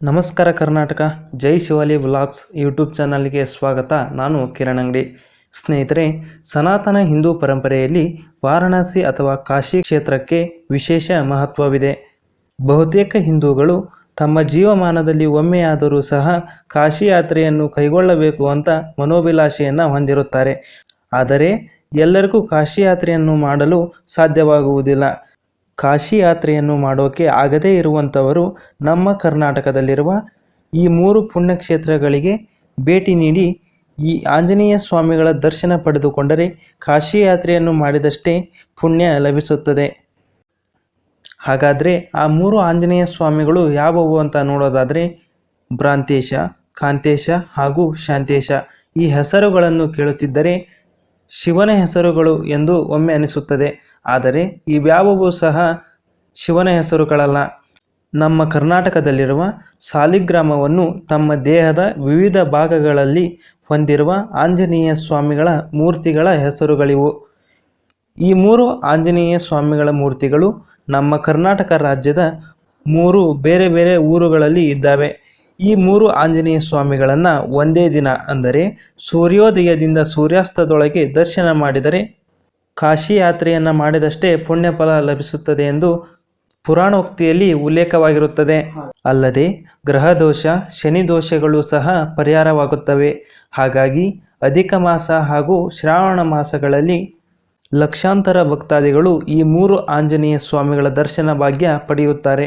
ನಮಸ್ಕಾರ ಕರ್ನಾಟಕ, ಜೈ Shivali vlogs YouTube ಚಾನಲ್ಗೆ ಸ್ವಾಗತ. ನಾನು ಕಿರಣ್ ಅಂಗಡಿ. ಸ್ನೇಹಿತರೆ, ಸನಾತನ ಹಿಂದೂ ಪರಂಪರೆಯಲ್ಲಿ ವಾರಣಾಸಿ ಅಥವಾ ಕಾಶಿ ಕ್ಷೇತ್ರಕ್ಕೆ ವಿಶೇಷ ಮಹತ್ವವಿದೆ. ಬಹುತೇಕ ಹಿಂದೂಗಳು ತಮ್ಮ ಜೀವಮಾನದಲ್ಲಿ ಒಮ್ಮೆಯಾದರೂ ಸಹ ಕಾಶಿ ಯಾತ್ರೆಯನ್ನು ಕೈಗೊಳ್ಳಬೇಕು ಅಂತ ಮನೋಭಿಲಾಷೆಯನ್ನು ಹೊಂದಿರುತ್ತಾರೆ. ಆದರೆ, ಎಲ್ಲರಿಗೂ ಕಾಶಿ ಯಾತ್ರೆಯನ್ನು ಮಾಡಲು ಸಾಧ್ಯವಾಗುವುದಿಲ್ಲ. ಕಾಶಿ ಯಾತ್ರೆಯನ್ನು ಮಾಡೋಕೆ ಆಗದೇ ಇರುವಂಥವರು ನಮ್ಮ ಕರ್ನಾಟಕದಲ್ಲಿರುವ ಈ ಮೂರು ಪುಣ್ಯಕ್ಷೇತ್ರಗಳಿಗೆ ಭೇಟಿ ನೀಡಿ ಈ ಆಂಜನೇಯ ಸ್ವಾಮಿಗಳ ದರ್ಶನ ಪಡೆದುಕೊಂಡರೆ ಕಾಶಿ ಯಾತ್ರೆಯನ್ನು ಮಾಡಿದಷ್ಟೇ ಪುಣ್ಯ ಲಭಿಸುತ್ತದೆ. ಹಾಗಾದರೆ ಆ ಮೂರು ಆಂಜನೇಯ ಸ್ವಾಮಿಗಳು ಯಾವುವು ಅಂತ ನೋಡೋದಾದರೆ ಭ್ರಾಂತೇಶ, ಕಾಂತೇಶ ಹಾಗೂ ಶಾಂತೇಶ. ಈ ಹೆಸರುಗಳನ್ನು ಕೇಳುತ್ತಿದ್ದರೆ ಶಿವನ ಹೆಸರುಗಳು ಎಂದು ಒಮ್ಮೆ ಅನಿಸುತ್ತದೆ. ಆದರೆ ಇವ್ಯಾವೂ ಸಹ ಶಿವನ ಹೆಸರುಗಳಲ್ಲ. ನಮ್ಮ ಕರ್ನಾಟಕದಲ್ಲಿರುವ ಸಾಲಿಗ್ರಾಮವನ್ನು ತಮ್ಮ ದೇಹದ ವಿವಿಧ ಭಾಗಗಳಲ್ಲಿ ಹೊಂದಿರುವ ಆಂಜನೇಯ ಸ್ವಾಮಿಗಳ ಮೂರ್ತಿಗಳ ಹೆಸರುಗಳಿವು. ಈ ಮೂರು ಆಂಜನೇಯ ಸ್ವಾಮಿಗಳ ಮೂರ್ತಿಗಳು ನಮ್ಮ ಕರ್ನಾಟಕ ರಾಜ್ಯದ ಮೂರು ಬೇರೆ ಬೇರೆ ಊರುಗಳಲ್ಲಿ ಇದ್ದಾವೆ. ಈ ಮೂರು ಆಂಜನೇಯ ಸ್ವಾಮಿಗಳನ್ನು ಒಂದೇ ದಿನ ಅಂದರೆ ಸೂರ್ಯೋದಯದಿಂದ ಸೂರ್ಯಾಸ್ತದೊಳಗೆ ದರ್ಶನ ಮಾಡಿದರೆ ಕಾಶಿ ಯಾತ್ರೆಯನ್ನು ಮಾಡಿದಷ್ಟೇ ಪುಣ್ಯ ಫಲ ಲಭಿಸುತ್ತದೆ ಎಂದು ಪುರಾಣೋಕ್ತಿಯಲ್ಲಿ ಉಲ್ಲೇಖವಾಗಿರುತ್ತದೆ. ಅಲ್ಲದೆ ಗ್ರಹ ದೋಷ, ಶನಿ ದೋಷಗಳು ಸಹ ಪರಿಹಾರವಾಗುತ್ತವೆ. ಹಾಗಾಗಿ ಅಧಿಕ ಮಾಸ ಹಾಗೂ ಶ್ರಾವಣ ಮಾಸಗಳಲ್ಲಿ ಲಕ್ಷಾಂತರ ಭಕ್ತಾದಿಗಳು ಈ ಮೂರು ಆಂಜನೇಯ ಸ್ವಾಮಿಗಳ ದರ್ಶನ ಭಾಗ್ಯ ಪಡೆಯುತ್ತಾರೆ.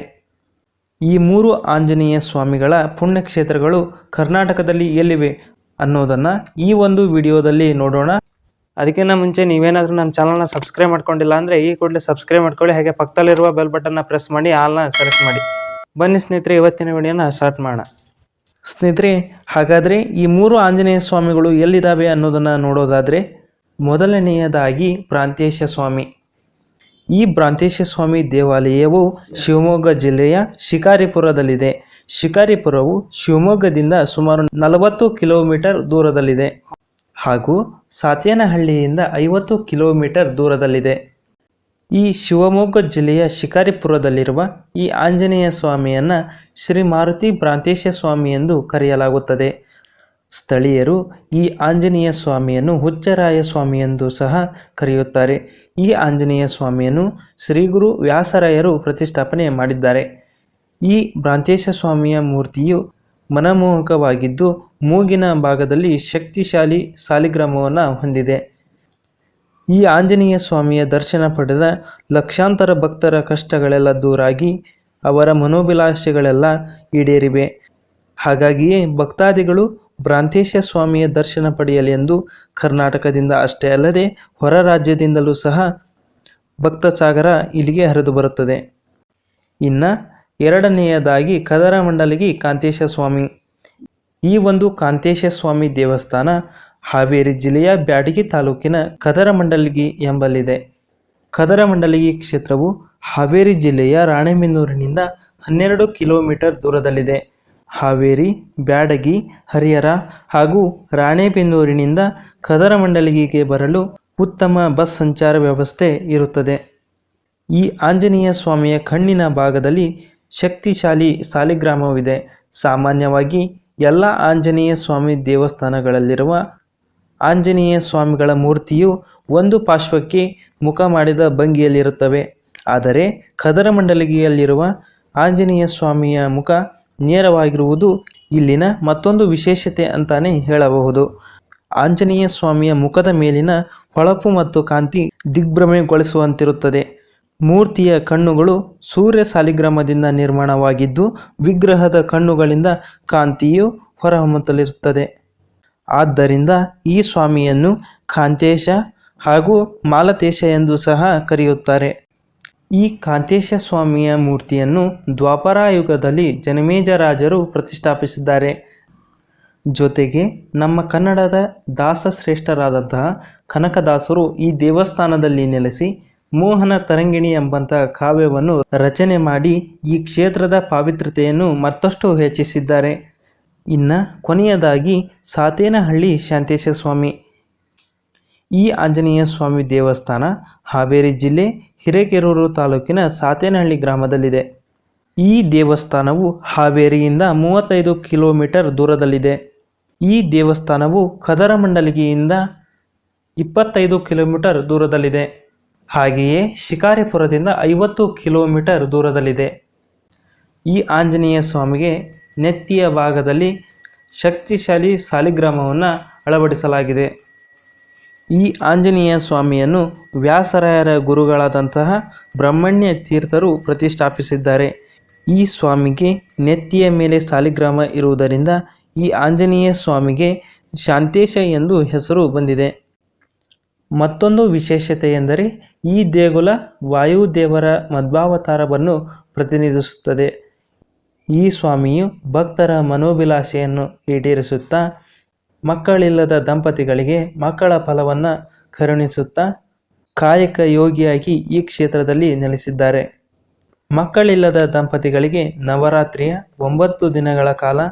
ಈ ಮೂರು ಆಂಜನೇಯ ಸ್ವಾಮಿಗಳ ಪುಣ್ಯಕ್ಷೇತ್ರಗಳು ಕರ್ನಾಟಕದಲ್ಲಿ ಎಲ್ಲಿವೆ ಅನ್ನೋದನ್ನು ಈ ಒಂದು ವಿಡಿಯೋದಲ್ಲಿ ನೋಡೋಣ. ಅದಕ್ಕಿಂತ ಮುಂಚೆ ನೀವೇನಾದರೂ ನಮ್ಮ ಚಾನಲ್ನ ಸಬ್ಸ್ಕ್ರೈಬ್ ಮಾಡ್ಕೊಂಡಿಲ್ಲ ಅಂದರೆ ಈ ಕೂಡಲೇ ಸಬ್ಸ್ಕ್ರೈಬ್ ಮಾಡ್ಕೊಳ್ಳಿ. ಹಾಗೆ ಪಕ್ಕದಲ್ಲಿರುವ ಬೆಲ್ ಬಟನ್ನ ಪ್ರೆಸ್ ಮಾಡಿ ಆಲ್ನ ಸೆಲೆಕ್ಟ್ ಮಾಡಿ. ಬನ್ನಿ ಸ್ನೇಹಿತರೆ, ಇವತ್ತಿನ ವಿಡಿಯೋನ ಸ್ಟಾರ್ಟ್ ಮಾಡೋಣ. ಸ್ನೇಹಿತರೆ, ಹಾಗಾದರೆ ಈ ಮೂರು ಆಂಜನೇಯ ಸ್ವಾಮಿಗಳು ಎಲ್ಲಿದ್ದಾವೆ ಅನ್ನೋದನ್ನು ನೋಡೋದಾದರೆ ಮೊದಲನೆಯದಾಗಿ ಪ್ರಾಂತೇಶ ಸ್ವಾಮಿ. ಈ ಪ್ರಾಂತೇಶ ಸ್ವಾಮಿ ದೇವಾಲಯವು ಶಿವಮೊಗ್ಗ ಜಿಲ್ಲೆಯ ಶಿಕಾರಿಪುರದಲ್ಲಿದೆ. ಶಿಕಾರಿಪುರವು ಶಿವಮೊಗ್ಗದಿಂದ ಸುಮಾರು ನಲವತ್ತು ಕಿಲೋಮೀಟರ್ ದೂರದಲ್ಲಿದೆ. ಹಾಗೂ ಸಾತೇನಹಳ್ಳಿಯಿಂದ ಐವತ್ತು ಕಿಲೋಮೀಟರ್ ದೂರದಲ್ಲಿದೆ. ಈ ಶಿವಮೊಗ್ಗ ಜಿಲ್ಲೆಯ ಶಿಕಾರಿಪುರದಲ್ಲಿರುವ ಈ ಆಂಜನೇಯ ಸ್ವಾಮಿಯನ್ನು ಶ್ರೀ ಮಾರುತಿ ಭ್ರಾಂತೇಶ ಸ್ವಾಮಿ ಎಂದು ಕರೆಯಲಾಗುತ್ತದೆ. ಸ್ಥಳೀಯರು ಈ ಆಂಜನೇಯ ಸ್ವಾಮಿಯನ್ನು ಹುಚ್ಚರಾಯ ಸ್ವಾಮಿ ಎಂದು ಸಹ ಕರೆಯುತ್ತಾರೆ. ಈ ಆಂಜನೇಯ ಸ್ವಾಮಿಯನ್ನು ಶ್ರೀ ಗುರು ವ್ಯಾಸರಾಯರು ಪ್ರತಿಷ್ಠಾಪನೆ ಮಾಡಿದ್ದಾರೆ. ಈ ಭ್ರಾಂತೇಶ ಸ್ವಾಮಿಯ ಮೂರ್ತಿಯು ಮನಮೋಹಕವಾಗಿದ್ದು ಮೂಗಿನ ಭಾಗದಲ್ಲಿ ಶಕ್ತಿಶಾಲಿ ಸಾಲಿಗ್ರಾಮವನ್ನು ಹೊಂದಿದೆ. ಈ ಆಂಜನೇಯ ಸ್ವಾಮಿಯ ದರ್ಶನ ಪಡೆದ ಲಕ್ಷಾಂತರ ಭಕ್ತರ ಕಷ್ಟಗಳೆಲ್ಲ ದೂರಾಗಿ ಅವರ ಮನೋಭಿಲಾಷೆಗಳೆಲ್ಲ ಈಡೇರಿವೆ. ಹಾಗಾಗಿಯೇ ಭಕ್ತಾದಿಗಳು ಭ್ರಾಂತೇಶ ಸ್ವಾಮಿಯ ದರ್ಶನ ಪಡೆಯಲಿ ಎಂದು ಕರ್ನಾಟಕದಿಂದ ಅಷ್ಟೇ ಅಲ್ಲದೆ ಹೊರ ರಾಜ್ಯದಿಂದಲೂ ಸಹ ಭಕ್ತ ಸಾಗರ ಇಲ್ಲಿಗೆ ಹರಿದು ಬರುತ್ತದೆ. ಇನ್ನು ಎರಡನೆಯದಾಗಿ ಕದರ ಮಂಡಲಿಗೆ ಕಾಂತೇಶ ಸ್ವಾಮಿ ಈ ಒಂದು ಕಾಂತೇಶ ಸ್ವಾಮಿ ದೇವಸ್ಥಾನ ಹಾವೇರಿ ಜಿಲ್ಲೆಯ ಬ್ಯಾಡಗಿ ತಾಲೂಕಿನ ಕದರಮಂಡಲಗಿ ಎಂಬಲ್ಲಿದೆ. ಕದರಮಂಡಲಗಿ ಕ್ಷೇತ್ರವು ಹಾವೇರಿ ಜಿಲ್ಲೆಯ ರಾಣೆಬೆನ್ನೂರಿನಿಂದ ಹನ್ನೆರಡು ಕಿಲೋಮೀಟರ್ ದೂರದಲ್ಲಿದೆ. ಹಾವೇರಿ, ಬ್ಯಾಡಗಿ, ಹರಿಹರ ಹಾಗೂ ರಾಣೆಬೆನ್ನೂರಿನಿಂದ ಕದರಮಂಡಲಗಿಗೆ ಬರಲು ಉತ್ತಮ ಬಸ್ ಸಂಚಾರ ವ್ಯವಸ್ಥೆ ಇರುತ್ತದೆ. ಈ ಆಂಜನೇಯ ಸ್ವಾಮಿಯ ಕಣ್ಣಿನ ಭಾಗದಲ್ಲಿ ಶಕ್ತಿಶಾಲಿ ಸಾಲಿಗ್ರಾಮವಿದೆ. ಸಾಮಾನ್ಯವಾಗಿ ಎಲ್ಲ ಆಂಜನೇಯ ಸ್ವಾಮಿ ದೇವಸ್ಥಾನಗಳಲ್ಲಿರುವ ಆಂಜನೇಯ ಸ್ವಾಮಿಗಳ ಮೂರ್ತಿಯು ಒಂದು ಪಾರ್ಶ್ವಕ್ಕೆ ಮುಖ ಮಾಡಿದ ಭಂಗಿಯಲ್ಲಿರುತ್ತವೆ. ಆದರೆ ಕದರಮಂಡಲಿಗೆಯಲ್ಲಿರುವ ಆಂಜನೇಯ ಸ್ವಾಮಿಯ ಮುಖ ನೇರವಾಗಿರುವುದು ಇಲ್ಲಿನ ಮತ್ತೊಂದು ವಿಶೇಷತೆ ಅಂತಾನೆ ಹೇಳಬಹುದು. ಆಂಜನೇಯ ಸ್ವಾಮಿಯ ಮುಖದ ಮೇಲಿನ ಹೊಳಪು ಮತ್ತು ಕಾಂತಿ ದಿಗ್ಭ್ರಮೆಗೊಳಿಸುವಂತಿರುತ್ತದೆ. ಮೂರ್ತಿಯ ಕಣ್ಣುಗಳು ಸೂರ್ಯ ಸಾಲಿಗ್ರಾಮದಿಂದ ನಿರ್ಮಾಣವಾಗಿದ್ದು, ವಿಗ್ರಹದ ಕಣ್ಣುಗಳಿಂದ ಕಾಂತಿಯು ಹೊರಹೊಮ್ಮುತ್ತಲಿರುತ್ತದೆ. ಆದ್ದರಿಂದ ಈ ಸ್ವಾಮಿಯನ್ನು ಕಾಂತೇಶ ಹಾಗೂ ಮಾಲತೇಶ ಎಂದು ಸಹ ಕರೆಯುತ್ತಾರೆ. ಈ ಕಾಂತೇಶ ಸ್ವಾಮಿಯ ಮೂರ್ತಿಯನ್ನು ದ್ವಾಪರಾಯುಗದಲ್ಲಿ ಜನಮೇಜರಾಜರು ಪ್ರತಿಷ್ಠಾಪಿಸಿದ್ದಾರೆ. ಜೊತೆಗೆ ನಮ್ಮ ಕನ್ನಡದ ದಾಸಶ್ರೇಷ್ಠರಾದಂತಹ ಕನಕದಾಸರು ಈ ದೇವಸ್ಥಾನದಲ್ಲಿ ನೆಲೆಸಿ ಮೋಹನ ತರಂಗಿಣಿ ಎಂಬಂತಹ ಕಾವ್ಯವನ್ನು ರಚನೆ ಮಾಡಿ ಈ ಕ್ಷೇತ್ರದ ಪಾವಿತ್ರತೆಯನ್ನು ಮತ್ತಷ್ಟು ಹೆಚ್ಚಿಸಿದ್ದಾರೆ. ಇನ್ನು ಕೊನೆಯದಾಗಿ ಸಾತೇನಹಳ್ಳಿ ಶಾಂತೇಶ ಸ್ವಾಮಿ ಈ ಆಂಜನೇಯ ಸ್ವಾಮಿ ದೇವಸ್ಥಾನ ಹಾವೇರಿ ಜಿಲ್ಲೆ ಹಿರೇಕೆರೂರು ತಾಲೂಕಿನ ಸಾತೇನಹಳ್ಳಿ ಗ್ರಾಮದಲ್ಲಿದೆ. ಈ ದೇವಸ್ಥಾನವು ಹಾವೇರಿಯಿಂದ ಮೂವತ್ತೈದು ಕಿಲೋಮೀಟರ್ ದೂರದಲ್ಲಿದೆ. ಈ ದೇವಸ್ಥಾನವು ಕದರಮಂಡಲಿಗೆಯಿಂದ ಇಪ್ಪತ್ತೈದು ಕಿಲೋಮೀಟರ್ ದೂರದಲ್ಲಿದೆ. ಹಾಗೆಯೇ ಶಿಕಾರಿಪುರದಿಂದ ಐವತ್ತು ಕಿಲೋಮೀಟರ್ ದೂರದಲ್ಲಿದೆ. ಈ ಆಂಜನೇಯ ಸ್ವಾಮಿಗೆ ನೆತ್ತಿಯ ಭಾಗದಲ್ಲಿ ಶಕ್ತಿಶಾಲಿ ಸಾಲಿಗ್ರಾಮವನ್ನು ಅಳವಡಿಸಲಾಗಿದೆ. ಈ ಆಂಜನೇಯ ಸ್ವಾಮಿಯನ್ನು ವ್ಯಾಸರಾಯರ ಗುರುಗಳಾದಂತಹ ಬ್ರಹ್ಮಣ್ಯ ತೀರ್ಥರು ಪ್ರತಿಷ್ಠಾಪಿಸಿದ್ದಾರೆ. ಈ ಸ್ವಾಮಿಗೆ ನೆತ್ತಿಯ ಮೇಲೆ ಸಾಲಿಗ್ರಾಮ ಇರುವುದರಿಂದ ಈ ಆಂಜನೇಯ ಸ್ವಾಮಿಗೆ ಶಾಂತೇಶ ಎಂದು ಹೆಸರು ಬಂದಿದೆ. ಮತ್ತೊಂದು ವಿಶೇಷತೆ ಎಂದರೆ ಈ ದೇಗುಲ ವಾಯುದೇವರ ಮಧ್ವಾವತಾರವನ್ನು ಪ್ರತಿನಿಧಿಸುತ್ತದೆ. ಈ ಸ್ವಾಮಿಯು ಭಕ್ತರ ಮನೋಭಿಲಾಷೆಯನ್ನು ಈಡೇರಿಸುತ್ತಾ, ಮಕ್ಕಳಿಲ್ಲದ ದಂಪತಿಗಳಿಗೆ ಮಕ್ಕಳ ಫಲವನ್ನು ಕರುಣಿಸುತ್ತಾ, ಕಾಯಕ ಯೋಗಿಯಾಗಿ ಈ ಕ್ಷೇತ್ರದಲ್ಲಿ ನೆಲೆಸಿದ್ದಾರೆ. ಮಕ್ಕಳಿಲ್ಲದ ದಂಪತಿಗಳಿಗೆ ನವರಾತ್ರಿಯ ಒಂಬತ್ತು ದಿನಗಳ ಕಾಲ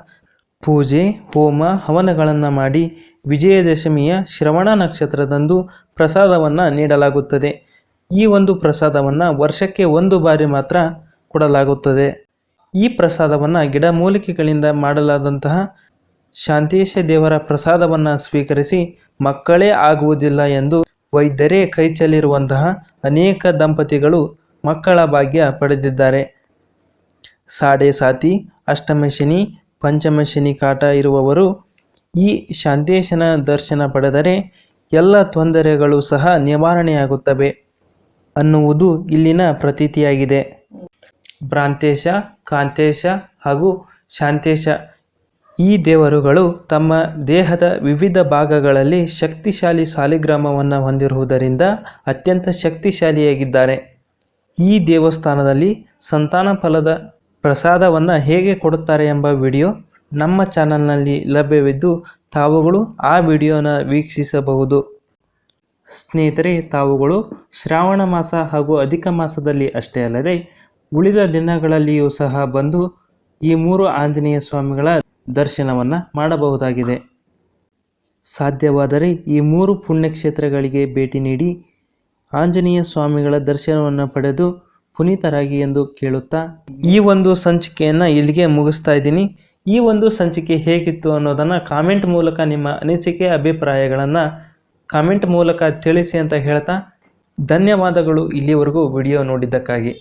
ಪೂಜೆ, ಹೋಮ, ಹವನಗಳನ್ನು ಮಾಡಿ ವಿಜಯದಶಮಿಯ ಶ್ರವಣ ನಕ್ಷತ್ರದಂದು ಪ್ರಸಾದವನ್ನು ನೀಡಲಾಗುತ್ತದೆ. ಈ ಒಂದು ಪ್ರಸಾದವನ್ನು ವರ್ಷಕ್ಕೆ ಒಂದು ಬಾರಿ ಮಾತ್ರ ಕೊಡಲಾಗುತ್ತದೆ. ಈ ಪ್ರಸಾದವನ್ನು ಗಿಡಮೂಲಿಕೆಗಳಿಂದ ಮಾಡಲಾದಂತಹ ಶಾಂತೇಶ ದೇವರ ಪ್ರಸಾದವನ್ನು ಸ್ವೀಕರಿಸಿ ಮಕ್ಕಳೇ ಆಗುವುದಿಲ್ಲ ಎಂದು ವೈದ್ಯರೇ ಕೈಚಲ್ಲಿರುವಂತಹ ಅನೇಕ ದಂಪತಿಗಳು ಮಕ್ಕಳ ಭಾಗ್ಯ ಪಡೆದಿದ್ದಾರೆ. ಸಾಡೆ ಸಾತಿ ಅಷ್ಟಮ ಶನಿ ಕಾಟ ಇರುವವರು ಈ ಶಾಂತೇಶನ ದರ್ಶನ ಪಡೆದರೆ ಎಲ್ಲ ತೊಂದರೆಗಳು ಸಹ ನಿವಾರಣೆಯಾಗುತ್ತವೆ ಅನ್ನುವುದು ಇಲ್ಲಿನ ಪ್ರತೀತಿಯಾಗಿದೆ. ಭ್ರಾಂತೇಶ, ಕಾಂತೇಶ ಹಾಗೂ ಶಾಂತೇಶ ಈ ದೇವರುಗಳು ತಮ್ಮ ದೇಹದ ವಿವಿಧ ಭಾಗಗಳಲ್ಲಿ ಶಕ್ತಿಶಾಲಿ ಸಾಲಿಗ್ರಾಮವನ್ನು ಹೊಂದಿರುವುದರಿಂದ ಅತ್ಯಂತ ಶಕ್ತಿಶಾಲಿಯಾಗಿದ್ದಾರೆ. ಈ ದೇವಸ್ಥಾನದಲ್ಲಿ ಸಂತಾನ ಫಲದ ಪ್ರಸಾದವನ್ನು ಹೇಗೆ ಕೊಡುತ್ತಾರೆ ಎಂಬ ವಿಡಿಯೋ ನಮ್ಮ ಚಾನಲ್ನಲ್ಲಿ ಲಭ್ಯವಿದ್ದು ತಾವುಗಳು ಆ ವಿಡಿಯೋನ ವೀಕ್ಷಿಸಬಹುದು. ಸ್ನೇಹಿತರೆ, ತಾವುಗಳು ಶ್ರಾವಣ ಮಾಸ ಹಾಗೂ ಅಧಿಕ ಮಾಸದಲ್ಲಿ ಅಷ್ಟೇ ಅಲ್ಲದೆ ಉಳಿದ ದಿನಗಳಲ್ಲಿಯೂ ಸಹ ಬಂದು ಈ ಮೂರು ಆಂಜನೇಯ ಸ್ವಾಮಿಗಳ ದರ್ಶನವನ್ನು ಮಾಡಬಹುದಾಗಿದೆ. ಸಾಧ್ಯವಾದರೆ ಈ ಮೂರು ಪುಣ್ಯಕ್ಷೇತ್ರಗಳಿಗೆ ಭೇಟಿ ನೀಡಿ ಆಂಜನೇಯ ಸ್ವಾಮಿಗಳ ದರ್ಶನವನ್ನು ಪಡೆದು ಪುನೀತರಾಗಿ ಎಂದು ಕೇಳುತ್ತಾ ಈ ಒಂದು ಸಂಚಿಕೆಯನ್ನು ಇಲ್ಲಿಗೆ ಮುಗಿಸ್ತಾ ಇದ್ದೀನಿ. ಈ ಒಂದು ಸಂಚಿಕೆ ಹೇಗಿತ್ತು ಅನ್ನೋದನ್ನು ಕಾಮೆಂಟ್ ಮೂಲಕ ನಿಮ್ಮ ಅನಿಸಿಕೆ, ಅಭಿಪ್ರಾಯಗಳನ್ನು ಕಾಮೆಂಟ್ ಮೂಲಕ ತಿಳಿಸಿ ಅಂತ ಹೇಳ್ತಾ ಧನ್ಯವಾದಗಳು ಇಲ್ಲಿವರೆಗೂ ವಿಡಿಯೋ ನೋಡಿದ್ದಕ್ಕಾಗಿ.